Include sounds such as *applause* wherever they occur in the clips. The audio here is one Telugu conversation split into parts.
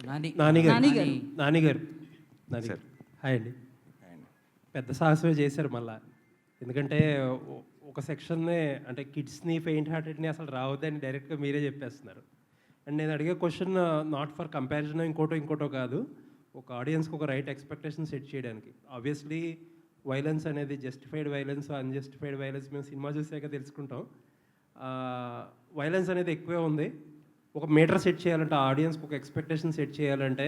నాని నాని గారు నాని గారు. నాని గారు నాని గారు హాయ్ అండి. పెద్ద సాహసమే చేశారు మళ్ళా. ఎందుకంటే ఒక సెక్షన్నే అంటే కిడ్స్ని పెయింట్ హార్టెడ్ని అసలు రావద్దని డైరెక్ట్గా మీరే చెప్పేస్తున్నారు. అండ్ నేను అడిగే క్వశ్చన్ నాట్ ఫర్ కంపారిజన్ ఇంకోటో ఇంకోటో కాదు. ఒక ఆడియన్స్కి ఒక రైట్ ఎక్స్పెక్టేషన్ సెట్ చేయడానికి. ఆబ్వియస్లీ వైలెన్స్ అనేది జస్టిఫైడ్ వైలెన్స్ అన్జస్టిఫైడ్ వైలెన్స్ మేము సినిమా చూసాక తెలుసుకుంటాం. వైలెన్స్ అనేది ఎక్కువే ఉంది. ఒక మీటర్ సెట్ చేయాలంటే ఆడియన్స్కి ఒక ఎక్స్పెక్టేషన్ సెట్ చేయాలంటే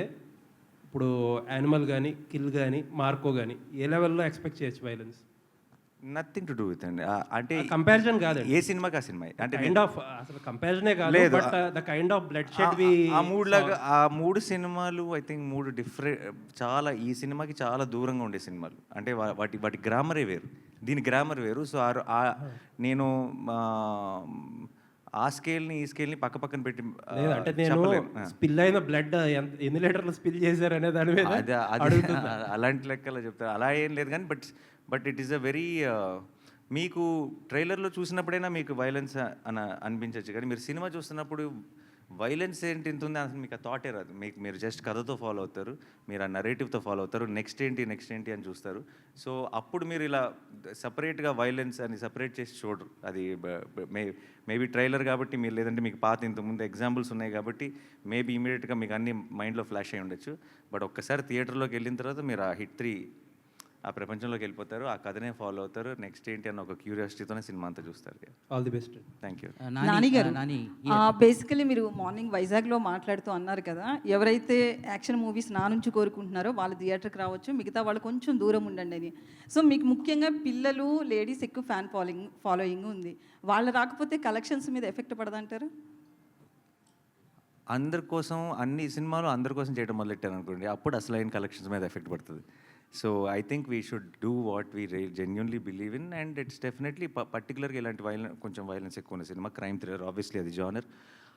ఇప్పుడు యానిమల్ కానీ కిల్ కానీ మార్కో కానీ ఏ లెవెల్లో ఎక్స్పెక్ట్ చేయొచ్చు violence? Nothing to do with అండి. అంటే కంపారిజన్ కాదండి. ఏ సినిమాకి ఆ సినిమా? అంటే కైండ్ ఆఫ్ అసలు కంపారిజనే కాదు. But the kind of bloodshed we ఆ మూడు లాగా ఆ మూడు సినిమాలు ఐ థింక్ మూడు డిఫరెంట్ చాలా ఈ సినిమాకి చాలా దూరంగా ఉండే సినిమాలు. అంటే వాటి వాటి గ్రామరే వేరు. దీని గ్రామర్ వేరు. సో నేను ఆ, స్కేల్ని ఈ స్కేల్ని పక్క పక్కన పెట్టి అంటే నేను. స్పిల్ అయిన బ్లడ్ ఎన్ని లీటర్లు స్పిల్ చేశారు అనే దాని మీద *laughs* అలాంటి లెక్కలో చెప్తారు. అలా ఏం లేదు కానీ but but it is a very మీకు ట్రైలర్లో చూసినప్పుడైనా మీకు వైలెన్స్ అని అనిపించవచ్చు కానీ మీరు సినిమా చూస్తున్నప్పుడు వైలెన్స్ ఏంటి ఇంత ఉంది? అసలు మీకు ఆ థాటే రాదు. మీకు మీరు జస్ట్ కథతో ఫాలో అవుతారు. మీరు ఆ నరేటివ్తో ఫాలో అవుతారు. నెక్స్ట్ ఏంటి నెక్స్ట్ ఏంటి అని చూస్తారు. సో అప్పుడు మీరు ఇలా సపరేట్గా వైలెన్స్ అని సపరేట్ చేసి చూడరు. అది మే మేబీ ట్రైలర్ కాబట్టి మీరు లేదంటే మీకు పాత ఇంతకుముందు ఎగ్జాంపుల్స్ ఉన్నాయి కాబట్టి మేబీ ఇమీడియట్గా మీకు అన్ని మైండ్లో ఫ్లాష్ అయి ఉండొచ్చు. బట్ ఒక్కసారి థియేటర్లోకి వెళ్ళిన తర్వాత మీరు ఆ హిట్ త్రీ ఆ ప్రపంచంలోకి వెళ్ళిపోతారు ఆ కథనే ఫాలో అవుతారు. నెక్స్ట్ ఏంటి అన్న ఒక క్యూరియాసిటీతోనే సినిమా అంతా చూస్తారు all the best thank you Nani garu. Nani. Basically మీరు మార్నింగ్ వైజాగ్లో మాట్లాడుతూ అన్నారు కదా ఎవరైతే యాక్షన్ మూవీస్ నా నుంచి కోరుకుంటున్నారో వాళ్ళు థియేటర్కి రావచ్చు మిగతా వాళ్ళు కొంచెం దూరం ఉండండి అని. సో మీకు ముఖ్యంగా పిల్లలు లేడీస్ ఎక్కువ ఫ్యాన్ ఫాలోయింగ్ ఫాలోయింగ్ ఉంది. వాళ్ళు రాకపోతే కలెక్షన్స్ మీద ఎఫెక్ట్ పడదంటారు? అందరి కోసం అన్ని సినిమాలు అందరి కోసం చేయడం మొదలెట్టారు అనుకోండి అప్పుడు అసలైన కలెక్షన్స్ మీద ఎఫెక్ట్ పడుతుంది. So I think we should do what we genuinely believe in and it's definitely పర్టికులర్గా ఇలాంటి వైలెన్ కొంచెం వైలెన్స్ ఎక్కువ ఉన్న సినిమా క్రైమ్ థ్రిల్లర్ ఆబ్వియస్లీ అది జానర్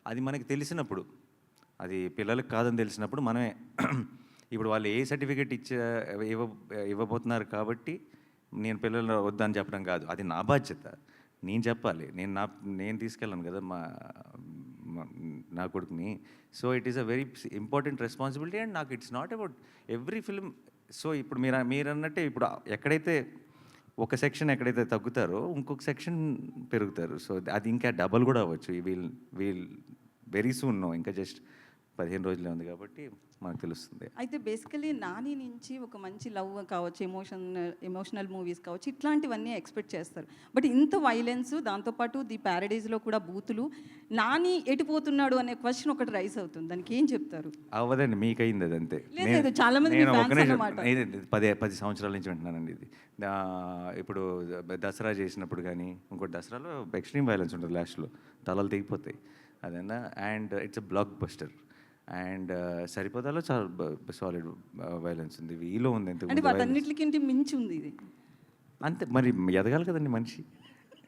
అది మనకి తెలిసినప్పుడు అది పిల్లలకు కాదని తెలిసినప్పుడు మనమే *clears throat* ఇప్పుడు వాళ్ళు ఏ సర్టిఫికేట్ ఇచ్చే ఇవ్వ ఇవ్వబోతున్నారు కాబట్టి నేను పిల్లలు వద్దని చెప్పడం కాదు. అది నా బాధ్యత. నేను చెప్పాలి. నేను నా నేను తీసుకెళ్ళాను కదా మా- నా కొడుకుని. So it is a very important responsibility and నాకు it's not about every film so ఇప్పుడు మీరు మీరు అన్నట్టే ఇప్పుడు ఎక్కడైతే ఒక సెక్షన్ ఎక్కడైతే తగ్గుతారో ఇంకొక సెక్షన్ పెరుగుతారు. సో అది ఇంకా డబల్ కూడా అవ్వచ్చు. We'll we'll very soon no. ఇంకా జస్ట్ పదిహేను రోజులే ఉంది కాబట్టి మనకు తెలుస్తుంది. అయితే బేసికలీ నాని నుంచి ఒక మంచి లవ్ కావచ్చు ఎమోషన్ ఎమోషనల్ మూవీస్ కావచ్చు ఇట్లాంటివన్నీ ఎక్స్పెక్ట్ చేస్తారు. బట్ ఇంత వైలెన్స్ దాంతోపాటు ది ప్యారడైజ్లో కూడా బూతులు నాని ఎటుపోతున్నాడు అనే క్వశ్చన్ ఒకటి రైస్ అవుతుంది. దానికి ఏం చెప్తారు? అవ్వదండి మీకు అయింది అది అంతే. లేదు, చాలా మంది పది పది సంవత్సరాల నుంచి వింటున్నానండి ఇది. ఇప్పుడు దసరా చేసినప్పుడు కానీ ఇంకోటి దసరాలో ఎక్స్ట్రీమ్ వైలెన్స్ ఉంటుంది లాస్ట్లో తలలు తెగిపోతాయి. అదన్నా and it's a blockbuster and సరిపోతాలో చాలా సాలిడ్ వైలెన్స్ ఉంది. వీలో ఉంది ఎంత అంటే మించి ఉంది ఇది. అంతే మరి ఎదగాలి కదండి మనిషి.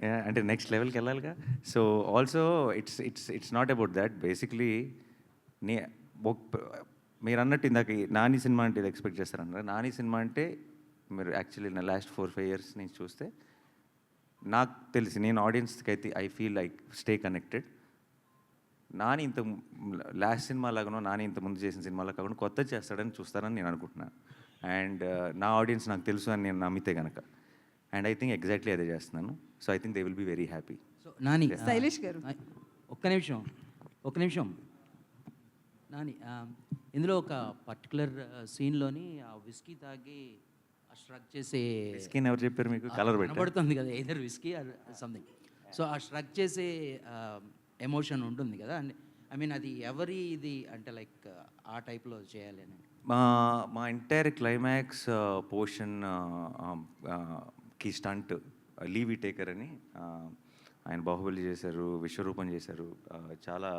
అంటే నెక్స్ట్ లెవెల్కి వెళ్ళాలిగా. So also it's it's it's not about that basically నే మీరు అన్నట్టు ఇందాక నాని సినిమా అంటే ఇది ఎక్స్పెక్ట్ చేస్తారన్నారు? నాని సినిమా అంటే మీరు యాక్చువల్లీ నా లాస్ట్ ఫోర్ ఫైవ్ ఇయర్స్ నుంచి చూస్తే నాకు తెలిసి నేను ఆడియన్స్కి అయితే I feel like stay connected Nani ఇంత లాస్ట్ సినిమా లాగానో నాని ఇంత ముందు చేసిన సినిమాలో కాకుండా కొత్త చేస్తాడని చూస్తారని నేను అనుకుంటున్నాను. అండ్ నా ఆడియన్స్ నాకు తెలుసు అని నేను నమ్మితే కనుక అండ్ ఐ థింక్ ఎగ్జాక్ట్లీ అదే చేస్తున్నాను. So I think they will be very happy. So Nani Shailesh garu. ఒక్క నిమిషం ఒక్క నిమిషం. నాని ఇందులో ఒక పర్టికులర్ సీన్లోని ఆ విస్కీ తాగి ఆ స్ట్రక్ చేసే స్కిన్ ఎవరు చెప్పారు మీకు? కలర్ పెట్టి? కనబడుతుంది కదా either whisky or something so uh struck చేసే ఎమోషన్ ఉంటుంది కదా. ఐ మీన్ అది ఎవరి ఇది అంటే లైక్ ఆ టైప్లో చేయాలి అని. మా మా ఎంటైర్ క్లైమాక్స్ పోర్షన్కి స్టంట్ లీవీ టేకర్ అని uh, ఆయన బాహుబలి చేశారు విశ్వరూపం చేశారు uh, చాలా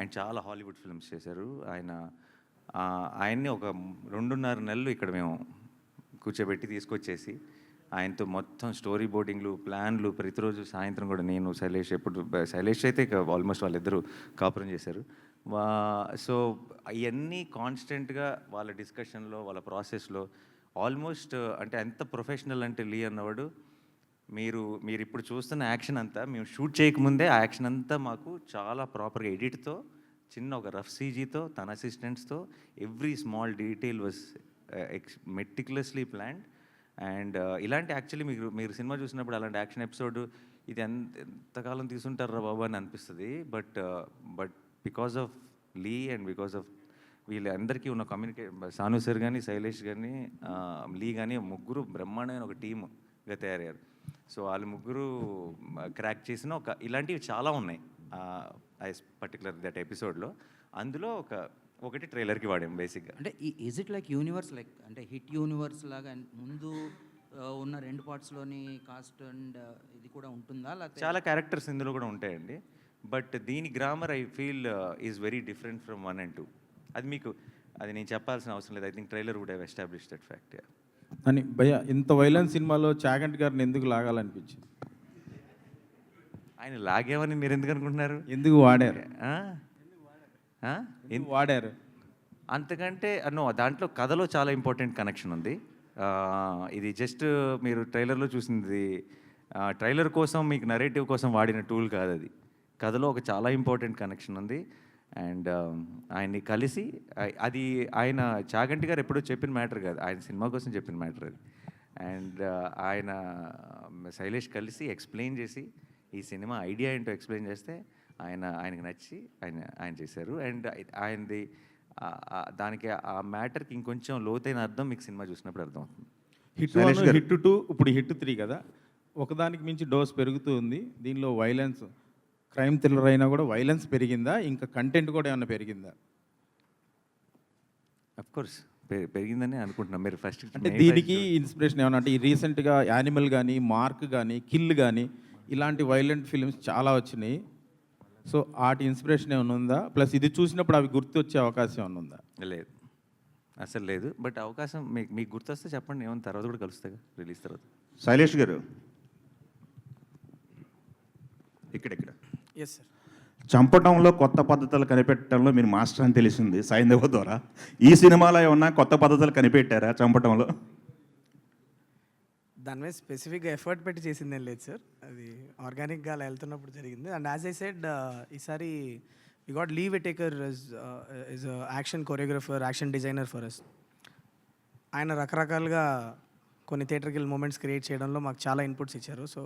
అండ్ చాలా హాలీవుడ్ ఫిల్మ్స్ చేశారు. ఆయన uh, ఆయన్ని ఒక రెండున్నర నెలలు ఇక్కడ మేము కూర్చోబెట్టి తీసుకొచ్చేసి ఆయనతో మొత్తం స్టోరీ బోర్డింగ్లు ప్లాన్లు ప్రతిరోజు సాయంత్రం కూడా నేను శైలేష్ ఎప్పుడు శైలేష్ అయితే ఇక ఆల్మోస్ట్ వాళ్ళిద్దరూ కాపురం చేశారు. వా సో అవన్నీ కాన్స్టెంట్గా వాళ్ళ డిస్కషన్లో వాళ్ళ ప్రాసెస్లో ఆల్మోస్ట్ అంటే ఎంత ప్రొఫెషనల్ అంటే లీ అన్నవాడు మీరు మీరు ఇప్పుడు చూస్తున్న యాక్షన్ అంతా మేము షూట్ చేయకముందే ఆ యాక్షన్ అంతా మాకు చాలా ప్రాపర్గా ఎడిట్తో చిన్న ఒక రఫ్ సీజీతో తన అసిస్టెంట్స్తో every small detail was ex meticulously planned and ఇలాంటి యాక్చువల్లీ మీరు మీరు సినిమా చూసినప్పుడు అలాంటి యాక్షన్ ఎపిసోడ్ ఇది ఎంత ఎంతకాలం తీసుంటారా బాబు అని అనిపిస్తుంది. But but because of Lee and because of వీళ్ళందరికీ ఉన్న కమ్యూనికే సాను సార్ కానీ శైలేష్ కానీ లీ కానీ ముగ్గురు బ్రహ్మాండమైన ఒక టీమ్గా తయారయ్యారు. సో వాళ్ళు ముగ్గురు క్రాక్ చేసిన ఒక ఇలాంటివి చాలా ఉన్నాయి పర్టికులర్ దట్ ఎపిసోడ్లో. అందులో ఒక ఒకటి ట్రైలర్కి వాడాం బేసిక్గా. అంటే is it like universe like అంటే హిట్ యూనివర్స్ లాగా ముందు ఉన్న రెండు పార్ట్స్లోని కాస్ట్ అండ్ ఇది కూడా ఉంటుందా? లేకపోతే చాలా క్యారెక్టర్స్ ఇందులో కూడా ఉంటాయండి. బట్ దీని grammar I feel is very different from one and two అది మీకు అది నేను చెప్పాల్సిన అవసరం లేదు. I think trailer would have establish that fact అని భయ్య ఇంత వైలెన్స్ సినిమాలో చాగంటి గారిని ఎందుకు లాగాలనిపించింది? ఆయన లాగేమని మీరు ఎందుకు అనుకుంటున్నారు? ఎందుకు వాడారు? వాడారు? అంతకంటే నో దాంట్లో కథలో చాలా ఇంపార్టెంట్ కనెక్షన్ ఉంది. ఇది జస్ట్ మీరు ట్రైలర్లో చూసింది ట్రైలర్ కోసం మీకు నరేటివ్ కోసం వాడిన టూల్ కాదు అది. కథలో ఒక చాలా ఇంపార్టెంట్ కనెక్షన్ ఉంది. అండ్ ఆయన్ని కలిసి అది ఆయన చాగంటి గారు ఎప్పుడూ చెప్పిన మ్యాటర్ కాదు ఆయన సినిమా కోసం చెప్పిన మ్యాటర్ అది. అండ్ ఆయన శైలేష్ కలిసి ఎక్స్ప్లెయిన్ చేసి ఈ సినిమా ఐడియా ఏంటో ఎక్స్ప్లెయిన్ చేస్తే ఆయన ఆయనకు నచ్చి ఆయన ఆయన చేశారు. అండ్ ఆయనది దానికి ఆ మ్యాటర్కి ఇంకొంచెం లోతైన అర్థం మీకు సినిమా చూసినప్పుడు అర్థం అవుతుంది హిట్ హిట్ టూ ఇప్పుడు హిట్ త్రీ కదా. ఒకదానికి మించి డోస్ పెరుగుతూ ఉంది. దీనిలో వైలెన్స్ క్రైమ్ థ్రిల్లర్ అయినా కూడా వైలెన్స్ పెరిగిందా? ఇంకా కంటెంట్ కూడా ఏమైనా పెరిగిందా? కోర్స్ పెరిగిందని అనుకుంటున్నాం. మీరు ఫస్ట్ అంటే దీనికి ఇన్స్పిరేషన్ ఏమైనా అంటే ఈ రీసెంట్గా యానిమల్ కానీ మార్క్ కానీ కిల్ కానీ ఇలాంటి వైలెంట్ ఫిల్మ్స్ చాలా వచ్చినాయి. సో వాటి ఇన్స్పిరేషన్ ఏమైనా ఉందా? ప్లస్ ఇది చూసినప్పుడు అవి గుర్తు వచ్చే అవకాశం ఏమైనా ఉందా? లేదు. అసలు లేదు. బట్ అవకాశం మీకు మీకు గుర్తొస్తే చెప్పండి. ఏమైనా తర్వాత కూడా కలుస్తాగా రిలీజ్ తర్వాత. శైలేష్ గారు. ఇక్కడ ఇక్కడ ఎస్ సార్ చంపటంలో కొత్త పద్ధతులు కనిపెట్టడంలో మీరు మాస్టర్ అని తెలిసింది సైంధవ ద్వారా. ఈ సినిమాలో ఏమన్నా కొత్త పద్ధతులు కనిపెట్టారా చంపటంలో? దాని మీద స్పెసిఫిక్గా ఎఫర్ట్ పెట్టి చేసింది ఏం లేదు సార్ అది ఆర్గానిక్గా అలా వెళ్తున్నప్పుడు జరిగింది. అండ్ యాజ్ ఐ సెడ్ ఈసారి we got Lee Whittaker is action choreographer action designer for us ఆయన రకరకాలుగా కొన్ని థియేటర్కి మూమెంట్స్ క్రియేట్ చేయడంలో మాకు చాలా ఇన్పుట్స్ ఇచ్చారు. So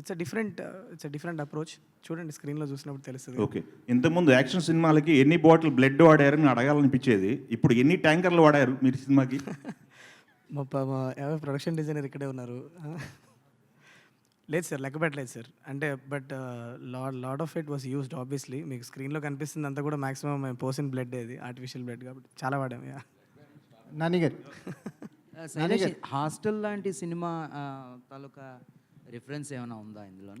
it's a different it's a different approach చూడండి స్క్రీన్లో చూసినప్పుడు తెలుస్తుంది ఓకే ఇంతకుముందు యాక్షన్ సినిమాలకి ఎన్ని బాటిల్ బ్లడ్ వాడారని అడగాలనిపించేది. ఇప్పుడు ఎన్ని ట్యాంకర్లు వాడారు మీరు సినిమాకి *laughs* మా మా ఎవరు ప్రొడక్షన్ డిజైనర్ ఇక్కడే ఉన్నారు. లేదు సార్ లెక్క పెట్టలేదు సార్. అంటే but lot lot of it was used obviously. మీకు స్క్రీన్లో కనిపిస్తుంది అంతా కూడా మాక్సిమం మేము పోసిన బ్లడ్ ఇది ఆర్టిఫిషియల్ బ్లడ్ కాబట్టి. చాలా వాడాం యా. హాస్టల్ లాంటి సినిమా తాలూకా రిఫరెన్స్ ఏమైనా ఉందా ఇందులో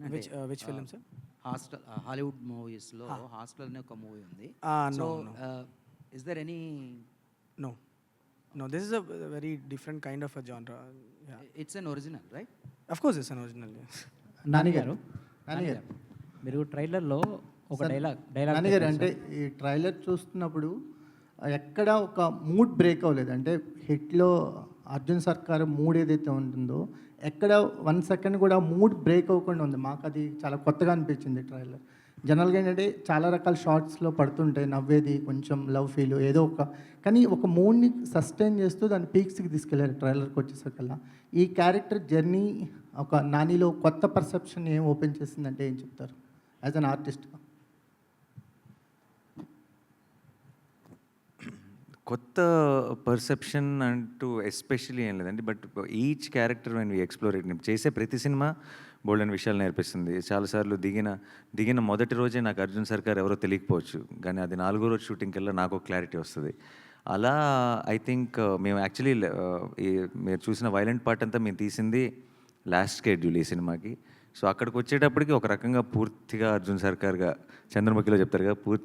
which film, sir? Hostel Hollywood మూవీస్లో హాస్టల్ అనే ఒక మూవీ ఉంది. So is there any no no this is a very different kind of a genre it's an original right course it's an original Nani garu? Nani garu. మీరు ట్రైలర్లో ఒక సార్, డైలాగ్ డైలాగ్ నాని గారు అంటే ఈ ట్రైలర్ చూస్తున్నప్పుడు ఎక్కడ ఒక మూడ్ బ్రేక్ అవ్వలేదు. అంటే హిట్లో అర్జున్ సర్కార్ మూడ్ ఏదైతే ఉంటుందో ఎక్కడ వన్ సెకండ్ కూడా మూడ్ బ్రేక్ అవ్వకుండా ఉంది. మాకు అది చాలా కొత్తగా అనిపించింది ట్రైలర్. జనరల్గా ఏంటంటే చాలా రకాల షార్ట్స్లో పడుతుంటాయి నవ్వేది కొంచెం లవ్ ఫీల్ ఏదో ఒక. కానీ ఒక మూడ్ని సస్టైన్ చేస్తూ దాని పీక్స్కి తీసుకెళ్ళారు ట్రైలర్కి వచ్చేసరికల్లా ఈ క్యారెక్టర్ జర్నీ ఒక నానిలో కొత్త పర్సెప్షన్ ఏం ఓపెన్ చేసిందంటే ఏం చెప్తారు? యాజ్ అన్ ఆర్టిస్ట్గా కొత్త పర్సెప్షన్ అంటూ ఎస్పెషల్లీ ఏం లేదండి. But each character when we explore చేసే ప్రతి సినిమా బోల్డెన్ విషయాలు నేర్పిస్తుంది. చాలాసార్లు దిగిన దిగిన మొదటి రోజే నాకు అర్జున్ సర్కార్ ఎవరో తెలియకపోవచ్చు. కానీ అది నాలుగో రోజు షూటింగ్కి వెళ్ళి నాకు క్లారిటీ వస్తుంది. అలా ఐ థింక్ మేము యాక్చువల్లీ మీరు చూసిన వైలెంట్ పార్ట్ అంతా మేము తీసింది లాస్ట్ స్కెడ్యూల్ ఈ సినిమాకి. సో అక్కడికి వచ్చేటప్పటికి ఒక రకంగా పూర్తిగా అర్జున్ సర్కార్గా చంద్రముఖిలో చెప్తారు కదా పూర్తి